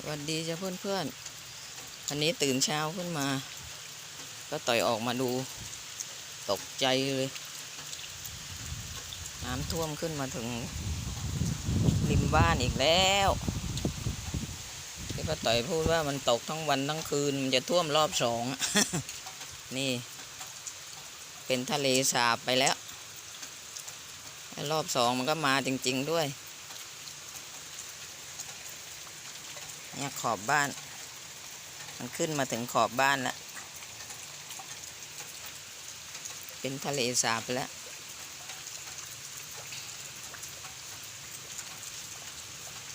สวัสดีจ้ะเพื่อนเพื่อนๆวันนี้ตื่นเช้าขึ้นมา ก็ต่อยออกมาดู ตกใจเลย น้ำท่วมขึ้นมาถึงริมบ้านอีกแล้วที่ป้าต่อยพูดว่ามันตกทั้งวันทั้งคืน มันจะท่วมรอบสอง นี่ เป็นทะเลสาบไปแล้ว รอบสองมันก็มาจริง ๆ ด้วย เนี่ยขอบบ้าน มันขึ้นมาถึงขอบบ้านแล้ว เป็นทะเลสาบแล้ว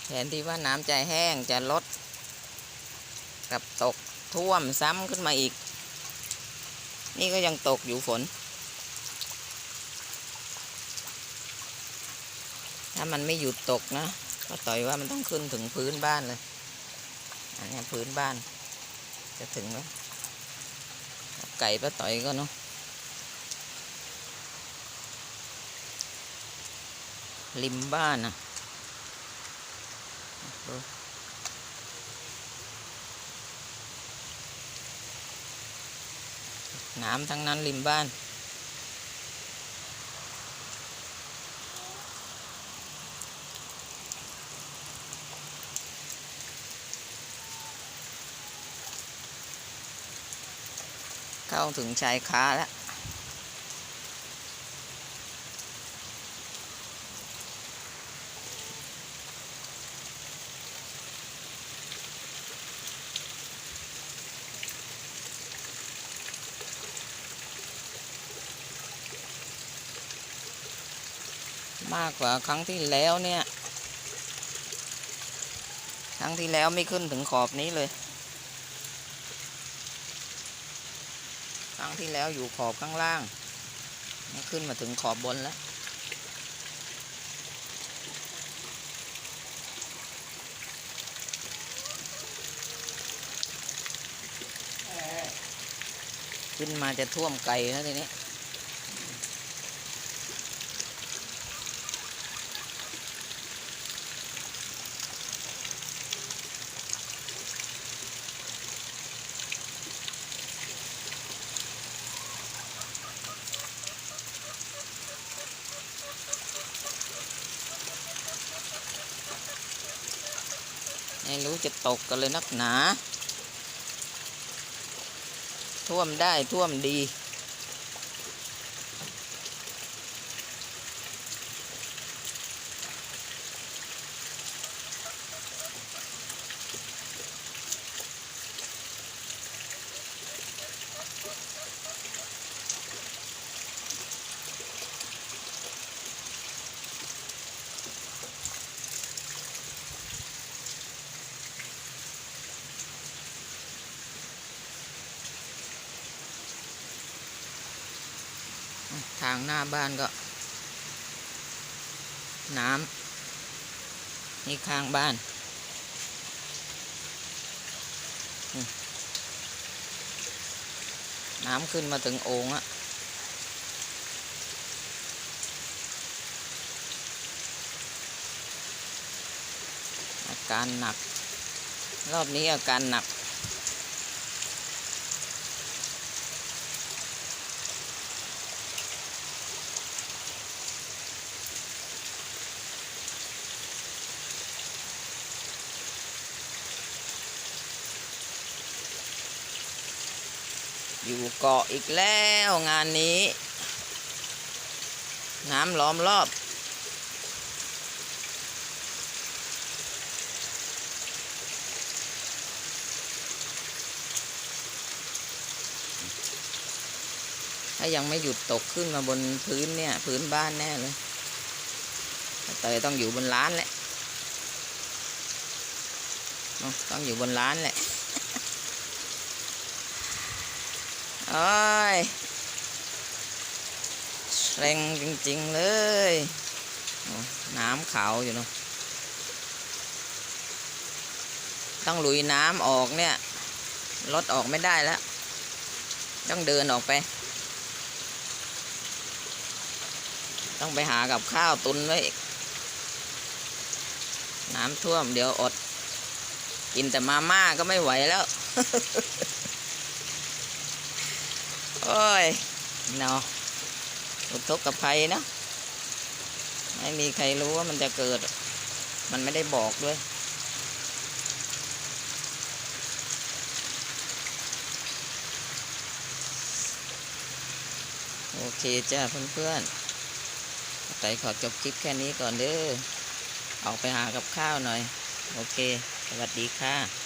แทนที่ว่าน้ำจะแห้งจะลด กับตกท่วมซ้ำขึ้นมาอีก นี่ก็ยังตกอยู่ฝน ถ้ามันไม่หยุดตกนะก็ต่อยว่ามันต้องขึ้นถึงพื้นบ้านเลย อันนี้พื้นบ้าน จะถึงแล้วไก่ป้าต่อยก็เนาะริมบ้านนะดูน้ำทั้งนั้นริมบ้าน เข้าถึงชายคาแล้วมากกว่าครั้งที่แล้วเนี่ย ครั้งที่แล้วไม่ขึ้นถึงขอบนี้เลย รั้งที่แล้วอยู่ขอบข้างล่าง ขึ้นมาถึงขอบบนแล้ว ขึ้นมาจะท่วมไก่แล้วทีนี้ ไม่รู้จะตกกันเลยนักหนา ท่วมได้ท่วมดี ทางหน้าบ้านก็ น้ำนี่ข้างบ้านน้ำขึ้นมาถึงโอ่งอะอาการหนัก รอบนี้อาการหนัก อยู่เกาะอีกแล้วงานนี้ น้ำล้อมรอบถ้ายังไม่หยุดตกขึ้นมาบนพื้นเนี่ย พื้นบ้านแน่เลยเตยต้องอยู่บนร้านแหละต้องอยู่บนร้านแหละ โอ้ยแรงจริงๆเลยน้ำขาวอยู่เนาะต้องลุยน้ำออกเนี่ยรถออกไม่ได้แล้ว ต้องเดินออกไป ต้องไปหากับข้าวตุนไว้อีกน้ำท่วมเดี๋ยวอด กินแต่มาม่าก็ไม่ไหวแล้ว โอ้ยเนาะอุทกภัยเนะ ไม่มีใครรู้ว่ามันจะเกิด มันไม่ได้บอกด้วย โอเคจ้าเพื่อนๆไต่ขอจบคลิปแค่นี้ก่อนเด้อออกไปหากับข้าวหน่อย โอเค สวัสดีค่ะ